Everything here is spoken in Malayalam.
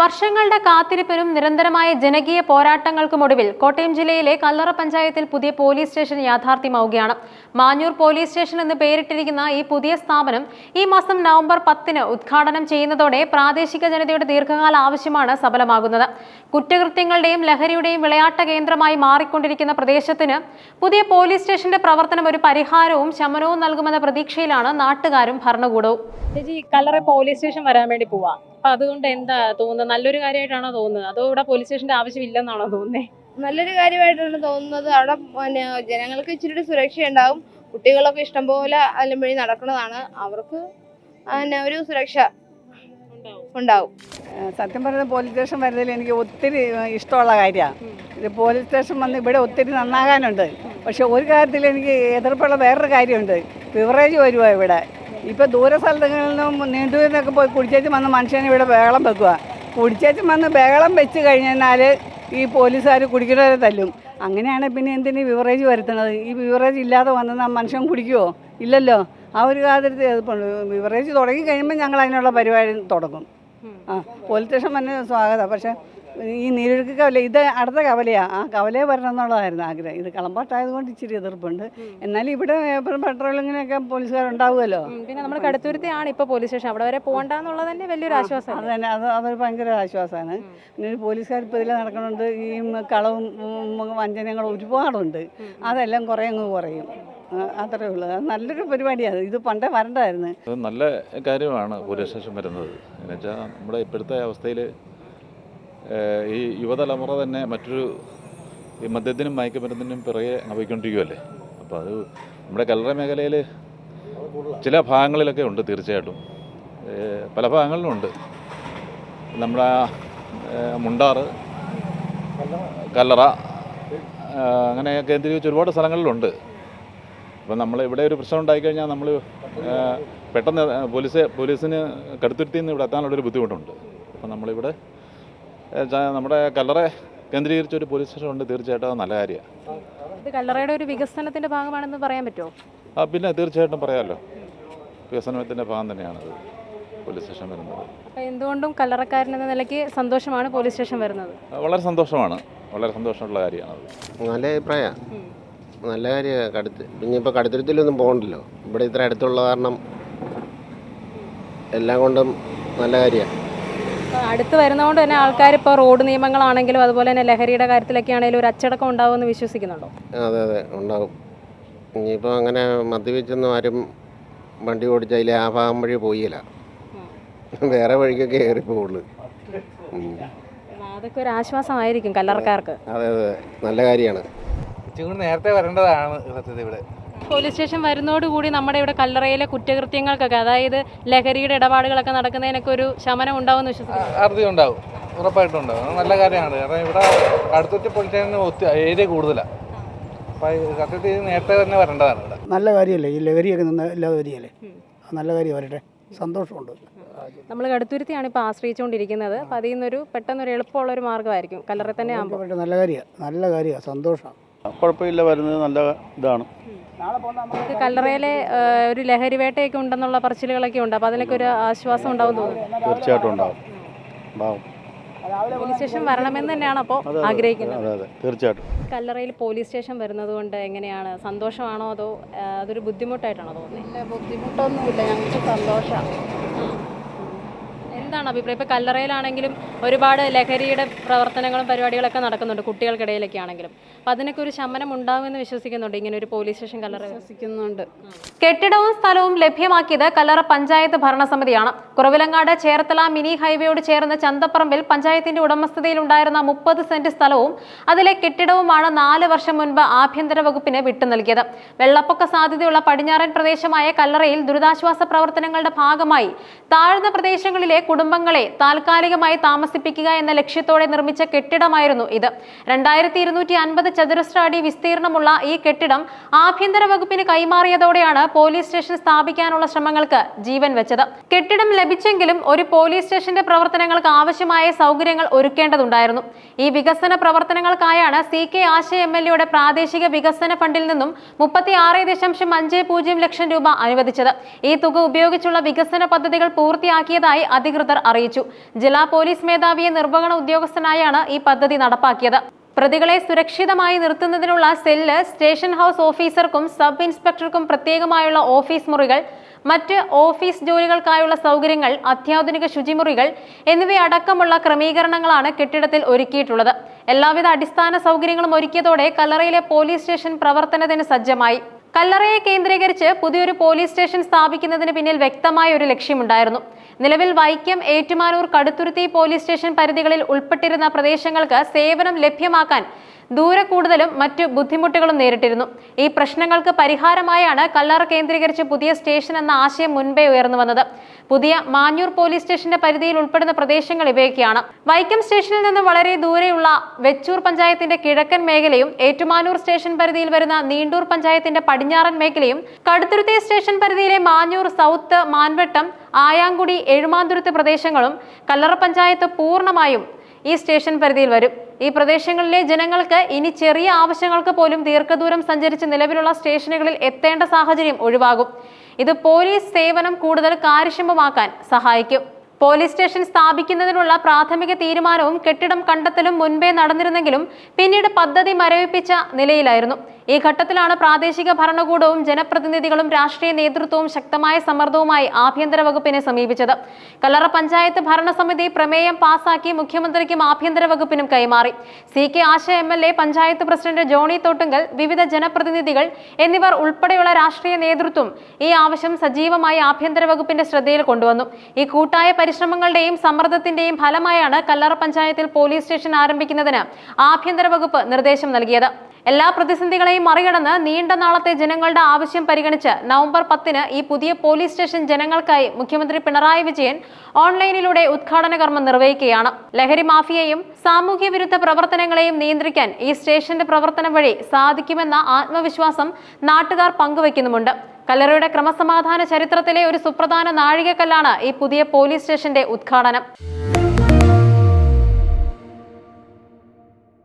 വർഷങ്ങളുടെ കാത്തിരിപ്പിനും നിരന്തരമായ ജനകീയ പോരാട്ടങ്ങൾക്കുമൊടുവിൽ കോട്ടയം ജില്ലയിലെ കല്ലറ പഞ്ചായത്തിൽ പുതിയ പോലീസ് സ്റ്റേഷൻ യാഥാർത്ഥ്യമാവുകയാണ്. മാഞ്ഞൂർ പോലീസ് സ്റ്റേഷൻ എന്ന് പേരിട്ടിരിക്കുന്ന ഈ പുതിയ സ്ഥാപനം ഈ മാസം നവംബർ പത്തിന് ഉദ്ഘാടനം ചെയ്യുന്നതോടെ പ്രാദേശിക ജനതയുടെ ദീർഘകാല ആവശ്യമാണ് സഫലമാകുന്നത് കുറ്റകൃത്യങ്ങളുടെയും ലഹരിയുടെയും വിളയാട്ട കേന്ദ്രമായി മാറിക്കൊണ്ടിരിക്കുന്ന പ്രദേശത്തിന് പുതിയ പോലീസ് സ്റ്റേഷന്റെ പ്രവർത്തനം ഒരു പരിഹാരവും ശമനവും നൽകുമെന്ന പ്രതീക്ഷയിലാണ് നാട്ടുകാരും ഭരണകൂടവും. കല്ലറ പോലീസ് സ്റ്റേഷൻ വരാൻ വേണ്ടി പോവാ? അപ്പൊ അതുകൊണ്ട് എന്താ തോന്നുന്നത്? നല്ലൊരു കാര്യമായിട്ടാണോ തോന്നുന്നത്? അതോ ഇവിടെ പോലീസ് സ്റ്റേഷന്റെ ആവശ്യമില്ലെന്നാണോ തോന്നുന്നത് നല്ലൊരു കാര്യമായിട്ടാണ് തോന്നുന്നത്. അവിടെ പിന്നെ ജനങ്ങൾക്ക് ഇച്ചിരി സുരക്ഷ ഉണ്ടാവും കുട്ടികളൊക്കെ ഇഷ്ടംപോലെ അല്ലെ വഴി നടക്കുന്നതാണ്. അവർക്ക് പിന്നെ ഒരു സുരക്ഷ ഉണ്ടാവും. സത്യം പറഞ്ഞ പോലീസ് സ്റ്റേഷൻ വരുന്നതിൽ എനിക്ക് ഒത്തിരി ഇഷ്ടമുള്ള കാര്യമാണ് ഇത് പോലീസ് സ്റ്റേഷൻ വന്ന് ഇവിടെ ഒത്തിരി നന്നാകാനുണ്ട്. പക്ഷെ ഒരു കാര്യത്തിൽ എനിക്ക് എതിർപ്പുള്ള വേറൊരു കാര്യമുണ്ട്. ബിവറേജ് വരുമോ ഇവിടെ. ഇപ്പോൾ ദൂര സ്ഥലങ്ങളിൽ നിന്നും നീണ്ടൂരിൽ നിന്നൊക്കെ പോയി കുടിച്ചേച്ച് വന്ന് മനുഷ്യനെ ഇവിടെ ബഹളം വെക്കുക. കുടിച്ചേച്ച് വന്ന് ബഹളം വെച്ച് കഴിഞ്ഞാൽ ഈ പോലീസുകാർ കുടിക്കുന്നവരെ തല്ലും. അങ്ങനെയാണ് പിന്നെ എന്തിന് വിവറേജ് വരുത്തുന്നത്? ഈ വിവറേജ് ഇല്ലാതെ വന്നാൽ മനുഷ്യൻ കുടിക്കുമോ ഇല്ലല്ലോ. ആ ഒരു കാര്യത്തിൽ വിവറേജ് തുടങ്ങി കഴിയുമ്പോൾ ഞങ്ങൾ അതിനുള്ള പരിപാടി തുടങ്ങും. ആ പോലീസ് സ്റ്റേഷൻ വന്നെ സ്വാഗതം. പക്ഷേ ഈ നീരൊഴുക്ക് കവല ഇത് അടുത്ത കവലയാണ് ആ കവലയെ വരണം എന്നുള്ളതായിരുന്നു ആഗ്രഹം. ഇത് കളമ്പാട്ടായതുകൊണ്ട് ഇച്ചിരി എതിർപ്പുണ്ട്. എന്നാലും ഇവിടെ എപ്പോഴും പെട്രോളിങ്ങിനൊക്കെ പോലീസുകാരുണ്ടാവുമല്ലോ. പിന്നെ നമ്മൾ കടുത്തുരുത്തിയാണ് ഇപ്പൊ പോലീസ് സ്റ്റേഷൻ. അവിടെ വരെ പോകണ്ടെന്നുള്ളത് തന്നെ വലിയൊരു ആശ്വാസം അത് തന്നെ. അത് അതൊരു ഭയങ്കര ആശ്വാസമാണ്. പിന്നെ ഒരു പോലീസുകാർ ഇപ്പോൾ ഇതിൽ നടക്കുന്നുണ്ട്. ഈ കളവും വഞ്ചനങ്ങളും വഞ്ചനകളും ഒരുപാടുണ്ട്. അതെല്ലാം കുറേ അങ്ങ് കുറയും. അത്രേ ഉള്ളൂ. അത് നല്ലൊരു പരിപാടിയാണ്. ഇത് പണ്ടേ വരണ്ടായിരുന്നു. നല്ല കാര്യമാണ് പോലീസ് സ്റ്റേഷൻ വരുന്നത്. എന്നുവെച്ചാൽ നമ്മുടെ ഇപ്പോഴത്തെ അവസ്ഥയിൽ ഈ യുവതലമുറ തന്നെ മറ്റൊരു ഈ മദ്യത്തിനും മയക്കുമരുന്നിനും പിറകെ പോയിക്കൊണ്ടിരിക്കുമല്ലേ അപ്പോൾ അത് നമ്മുടെ കല്ലറ മേഖലയിൽ ചില ഭാഗങ്ങളിലൊക്കെ ഉണ്ട് തീർച്ചയായിട്ടും. പല ഭാഗങ്ങളിലും ഉണ്ട്. നമ്മുടെ മുണ്ടാറ് കല്ലറ അങ്ങനെ കേന്ദ്രീകരിച്ച് ഒരുപാട് സ്ഥലങ്ങളിലുണ്ട്. അപ്പം നമ്മൾ ഇവിടെ ഒരു പ്രശ്നം ഉണ്ടായിക്കഴിഞ്ഞാൽ നമ്മൾ പെട്ടെന്ന് പോലീസ് പോലീസിന് കടുത്തുരുത്തിയിൽ നിന്ന് ഇവിടെ എത്താനുള്ളൊരു ബുദ്ധിമുട്ടുണ്ട്. അപ്പം നമ്മളിവിടെ നമ്മുടെ കല്ലറെ കേന്ദ്രീകരിച്ച ഒരു പോലീസ് സ്റ്റേഷൻ ഉണ്ട്. തീർച്ചയായിട്ടും അത് നല്ല കാര്യമാണ്. ഇത് കല്ലറയുടെ ഒരു വികസനത്തിന്റെ ഭാഗമാണെന്ന് പറയാൻ പറ്റുമോ? ആ പിന്നെ തീർച്ചയായിട്ടും പറയാമല്ലോ വികസനത്തിന്റെ ഭാഗം തന്നെയാണ് അത് പോലീസ് സ്റ്റേഷൻ വരുന്നത്. എന്തുകൊണ്ടും കല്ലറക്കാരൻ എന്ന നിലയ്ക്ക് സന്തോഷമാണ് പോലീസ് സ്റ്റേഷൻ വരുന്നത്. വളരെ സന്തോഷമാണ്. വളരെ സന്തോഷമുള്ള കാര്യമാണത് നല്ല അഭിപ്രായമാണ് നല്ല കാര്യമാണ് കടുത്ത്. പിന്നെ ഇപ്പോൾ കടുത്തുരുത്തിലൊന്നും പോകണ്ടല്ലോ. ഇവിടെ ഇത്ര അടുത്തുള്ള കാരണം എല്ലാം കൊണ്ടും നല്ല കാര്യമാണ്. അടുത്ത് വരുന്നതുകൊണ്ട് തന്നെ ആൾക്കാർ ഇപ്പോൾ റോഡ് നിയമങ്ങളാണെങ്കിലും അതുപോലെ തന്നെ ലഹരിയുടെ കാര്യത്തിലൊക്കെ ആണെങ്കിലും ഒരു അച്ചടക്കം ഉണ്ടാവുമെന്ന് വിശ്വസിക്കുന്നുണ്ടോ? അതെ അതെ ഉണ്ടാവും ഇനിയിപ്പോൾ അങ്ങനെ മദ്യപിച്ചൊന്നും ആരും വണ്ടി ഓടിച്ചതിൽ ആ ഭാഗം വഴി പോയില്ല. വേറെ വഴിക്കൊക്കെ കയറിപ്പോവുള്ളൂ. അതൊക്കെ ഒരു ആശ്വാസമായിരിക്കും കല്ലറക്കാർക്ക്. അതെ അതെ. നല്ല കാര്യമാണ്. ഇച്ചിരി കൂടി നേരത്തെ വരേണ്ടതാണ് സത്യത്തിൽ ഇവിടെ. പോലീസ് സ്റ്റേഷൻ വരുന്നതോടുകൂടി നമ്മുടെ ഇവിടെ കല്ലറയിലെ കുറ്റകൃത്യങ്ങൾക്കൊക്കെ അതായത് ലഹരിയുടെ ഇടപാടുകളൊക്കെ നടക്കുന്നതിനൊക്കെ ഒരു ശമനം ഉണ്ടാവും അറുതി ഉണ്ടാവും. ഉറപ്പായിട്ടും ഉണ്ടാവും. നല്ല കാര്യമാണ്. കാരണം ഇവിടെ അടുത്തൊറ്റ പോലീസ് ഒത്തിരി ഏരിയ കൂടുതലാണ് സത്യത്തിൽ നേരത്തെ തന്നെ വരേണ്ടതാണ് ഇവിടെ. നല്ല കാര്യമല്ലേ? ഈ ലഹരിയൊക്കെ നിന്ന് ഇല്ലാതെ വരികയല്ലേ നല്ല കാര്യം വരട്ടെ. സന്തോഷമുണ്ട്. നമ്മൾ കടുത്തുരുത്തിയാണ് ഇപ്പോൾ ആശ്രയിച്ചുകൊണ്ടിരിക്കുന്നത്. അപ്പോൾ അതിൽ നിന്നൊരു പെട്ടെന്നൊരു എളുപ്പമുള്ള ഒരു മാർഗമായിരിക്കും. കല്ലറ തന്നെ ആകുമ്പോൾ നല്ല കാര്യമാണ് നല്ല കാര്യമാണ് സന്തോഷമാണ് കുഴപ്പമില്ല വരുന്നത് നല്ല ഇതാണ്. നമുക്ക് കല്ലറയിലെ ഒരു ലഹരി വേട്ടയൊക്കെ ഉണ്ടെന്നുള്ള പറച്ചിലുകളൊക്കെ ഉണ്ട്. അപ്പോൾ അതിനൊക്കെ ഒരു ആശ്വാസം ഉണ്ടാവും തോന്നുന്നു. തീർച്ചയായിട്ടും ഉണ്ടാവും. ഉണ്ടാവും. പോലീസ് സ്റ്റേഷൻ വരണമെന്ന് തന്നെയാണ് അപ്പോൾ ആഗ്രഹിക്കുന്നത്. അതെ അതെ. തീർച്ചയായിട്ടും. കല്ലറയിൽ പോലീസ് സ്റ്റേഷൻ വരുന്നത് കൊണ്ട് എങ്ങനെയാണ്? സന്തോഷമാണോ അതോ അതൊരു ബുദ്ധിമുട്ടായിട്ടാണോ തോന്നുന്നത് ഇല്ല ബുദ്ധിമുട്ടൊന്നുമില്ല. ഞങ്ങൾക്ക് സന്തോഷമാണ് എന്താണ് അഭിപ്രായം? ഇപ്പോൾ കല്ലറയിലാണെങ്കിലും ഒരുപാട് ലഹരിയുടെ പ്രവർത്തനങ്ങളും പരിപാടികളൊക്കെ നടക്കുന്നുണ്ട് കുട്ടികൾക്കിടയിലൊക്കെ ആണെങ്കിലും. അപ്പം അതിനൊക്കെ ഒരു ശമനം ഉണ്ടാകുമെന്ന് വിശ്വസിക്കുന്നുണ്ട്? ഇങ്ങനെ ഒരു പോലീസ് സ്റ്റേഷൻ കല്ലറ വിശ്വസിക്കുന്നുണ്ട്. കെട്ടിടവും സ്ഥലവും ലഭ്യമാക്കിയത് കല്ലറ പഞ്ചായത്ത് ഭരണസമിതിയാണ്. കുറവിലങ്ങാട് ചേർത്തല മിനി ഹൈവേയോട് ചേർന്ന ചന്തപ്പറമ്പിൽ പഞ്ചായത്തിന്റെ ഉടമസ്ഥതയിൽ ഉണ്ടായിരുന്ന മുപ്പത് സെന്റ് സ്ഥലവും അതിലെ കെട്ടിടവുമാണ് നാല് വർഷം മുൻപ് ആഭ്യന്തര വകുപ്പിന് വിട്ടു നൽകിയത്. വെള്ളപ്പൊക്ക സാധ്യതയുള്ള പടിഞ്ഞാറൻ പ്രദേശമായ കല്ലറയിൽ ദുരിതാശ്വാസ പ്രവർത്തനങ്ങളുടെ ഭാഗമായി താഴ്ന്ന പ്രദേശങ്ങളിലെ കുടുംബങ്ങളെ താൽക്കാലികമായി താമസിപ്പിക്കുക എന്ന ലക്ഷ്യത്തോടെ നിർമ്മിച്ച കെട്ടിടമായിരുന്നു ഇത്. രണ്ടായിരത്തി ഇരുന്നൂറ്റി അൻപത് ചതുരശ്ര അടി വിസ്തീർണമുള്ള ഈ കെട്ടിടം ആഭ്യന്തര വകുപ്പിന് കൈമാറിയതോടെയാണ് പോലീസ് സ്റ്റേഷൻ സ്ഥാപിക്കാനുള്ള ശ്രമങ്ങൾക്ക് ജീവൻ വെച്ചത്. കെട്ടിടം ലഭിച്ചെങ്കിലും ഒരു പോലീസ് സ്റ്റേഷന്റെ പ്രവർത്തനങ്ങൾക്ക് ആവശ്യമായ സൗകര്യങ്ങൾ ഒരുക്കേണ്ടതുണ്ടായിരുന്നു. ഈ വികസന പ്രവർത്തനങ്ങൾക്കായാണ് C K Asha M L എയുടെ പ്രാദേശിക വികസന ഫണ്ടിൽ നിന്നും മുപ്പത്തി ആറ് ദശാംശം അഞ്ച് പൂജ്യം ലക്ഷം രൂപ അനുവദിച്ചത്. ഈ തുക ഉപയോഗിച്ചുള്ള വികസന പദ്ധതികൾ പൂർത്തിയാക്കിയതായി അധികൃതർ അറിയിച്ചു. ജില്ലാ പോലീസ് മേധാവിയെ നിർവഹണ ഉദ്യോഗസ്ഥനായാണ് ഈ പദ്ധതി നടപ്പാക്കിയത്. പ്രതികളെ സുരക്ഷിതമായി നിർത്തുന്നതിനുള്ള സെല്ല് സ്റ്റേഷൻ ഹൗസ് ഓഫീസർക്കും സബ് ഇൻസ്പെക്ടർക്കും പ്രത്യേകമായുള്ള ഓഫീസ് മുറികൾ മറ്റ് ഓഫീസ് ജോലികൾക്കായുള്ള സൗകര്യങ്ങൾ അത്യാധുനിക ശുചിമുറികൾ എന്നിവയടക്കമുള്ള ക്രമീകരണങ്ങളാണ് കെട്ടിടത്തിൽ ഒരുക്കിയിട്ടുള്ളത്. എല്ലാവിധ അടിസ്ഥാന സൗകര്യങ്ങളും ഒരുക്കിയതോടെ കല്ലറയിലെ പോലീസ് സ്റ്റേഷൻ പ്രവർത്തനത്തിന് സജ്ജമായി. കല്ലറയെ കേന്ദ്രീകരിച്ച് പുതിയൊരു പോലീസ് സ്റ്റേഷൻ സ്ഥാപിക്കുന്നതിന് പിന്നിൽ വ്യക്തമായ ഒരു ലക്ഷ്യമുണ്ടായിരുന്നു. നിലവിൽ വൈക്കം ഏറ്റുമാനൂർ കടുത്തുരുത്തി പോലീസ് സ്റ്റേഷൻ പരിധികളിൽ ഉൾപ്പെട്ടിരുന്ന പ്രദേശങ്ങൾക്ക് സേവനം ലഭ്യമാക്കാൻ ദൂരെ കൂടുതലും മറ്റു ബുദ്ധിമുട്ടുകളും നേരിട്ടിരുന്നു. ഈ പ്രശ്നങ്ങൾക്ക് പരിഹാരമായാണ് കല്ലറ കേന്ദ്രീകരിച്ച് പുതിയ സ്റ്റേഷൻ എന്ന ആശയം മുൻപേ ഉയർന്നു വന്നത്. പുതിയ മാഞ്ഞൂർ പോലീസ് സ്റ്റേഷന്റെ പരിധിയിൽ ഉൾപ്പെടുന്ന പ്രദേശങ്ങൾ ഇവയൊക്കെയാണ്. വൈക്കം സ്റ്റേഷനിൽ നിന്ന് വളരെ ദൂരെയുള്ള വെച്ചൂർ പഞ്ചായത്തിന്റെ കിഴക്കൻ മേഖലയും ഏറ്റുമാനൂർ സ്റ്റേഷൻ പരിധിയിൽ വരുന്ന നീണ്ടൂർ പഞ്ചായത്തിന്റെ പടിഞ്ഞാറൻ മേഖലയും കടുത്തുരുത്തി സ്റ്റേഷൻ പരിധിയിലെ മാഞ്ഞൂർ സൗത്ത് മാൻവട്ടം ആയാങ്കുടി എഴുമാന്തുരുത്ത് പ്രദേശങ്ങളും കല്ലറ പഞ്ചായത്ത് പൂർണമായും ഈ സ്റ്റേഷൻ പരിധിയിൽ വരും. ഈ പ്രദേശങ്ങളിലെ ജനങ്ങൾക്ക് ഇനി ചെറിയ ആവശ്യങ്ങൾക്ക് പോലും ദീർഘദൂരം സഞ്ചരിച്ച് നിലവിലുള്ള സ്റ്റേഷനുകളിൽ എത്തേണ്ട സാഹചര്യം ഒഴിവാകും. ഇത് പോലീസ് സേവനം കൂടുതൽ കാര്യക്ഷമമാക്കാൻ സഹായിക്കും. പോലീസ് സ്റ്റേഷൻ സ്ഥാപിക്കുന്നതിനുള്ള പ്രാഥമിക തീരുമാനവും കെട്ടിടം കണ്ടെത്തലും മുൻപേ നടന്നിരുന്നെങ്കിലും പിന്നീട് പദ്ധതി മരവിപ്പിച്ച നിലയിലായിരുന്നു. ഈ ഘട്ടത്തിലാണ് പ്രാദേശിക ഭരണകൂടവും ജനപ്രതിനിധികളും രാഷ്ട്രീയ നേതൃത്വവും ശക്തമായ സമ്മർദ്ദവുമായി ആഭ്യന്തര വകുപ്പിനെ സമീപിച്ചത്. കല്ലറ പഞ്ചായത്ത് ഭരണസമിതി പ്രമേയം പാസാക്കി മുഖ്യമന്ത്രിക്കും ആഭ്യന്തര വകുപ്പിനും കൈമാറി. C K Asha M L A panchayat president Johnny Thottungal വിവിധ ജനപ്രതിനിധികൾ എന്നിവർ ഉൾപ്പെടെയുള്ള രാഷ്ട്രീയ നേതൃത്വം ഈ ആവശ്യം സജീവമായി ആഭ്യന്തര വകുപ്പിന്റെ ശ്രദ്ധയിൽ കൊണ്ടുവന്നു. ഈ കൂട്ടായ പരിശ്രമങ്ങളുടെയും സമ്മർദ്ദത്തിന്റെയും ഫലമായാണ് കല്ലറ പഞ്ചായത്തിൽ പോലീസ് സ്റ്റേഷൻ ആരംഭിക്കുന്നതിന് ആഭ്യന്തര വകുപ്പ് നിർദ്ദേശം നൽകിയത്. എല്ലാ പ്രതിസന്ധികളെയും മറികടന്ന് നീണ്ട നാളത്തെ ജനങ്ങളുടെ ആവശ്യം പരിഗണിച്ച് നവംബർ പത്തിന് ഈ പുതിയ പോലീസ് സ്റ്റേഷൻ ജനങ്ങൾക്കായി മുഖ്യമന്ത്രി പിണറായി വിജയൻ ഓൺലൈനിലൂടെ ഉദ്ഘാടന കർമ്മം നിർവഹിക്കുകയാണ്. ലഹരി മാഫിയയും സാമൂഹ്യ വിരുദ്ധ പ്രവർത്തനങ്ങളെയും നിയന്ത്രിക്കാൻ ഈ സ്റ്റേഷന്റെ പ്രവർത്തനം വഴി സാധിക്കുമെന്ന ആത്മവിശ്വാസം നാട്ടുകാർ പങ്കുവയ്ക്കുന്നുമുണ്ട്. കല്ലറയുടെ ക്രമസമാധാന ചരിത്രത്തിലെ ഒരു സുപ്രധാന നാഴികക്കല്ലാണ് ഈ പുതിയ പോലീസ് സ്റ്റേഷന്റെ ഉദ്ഘാടനം.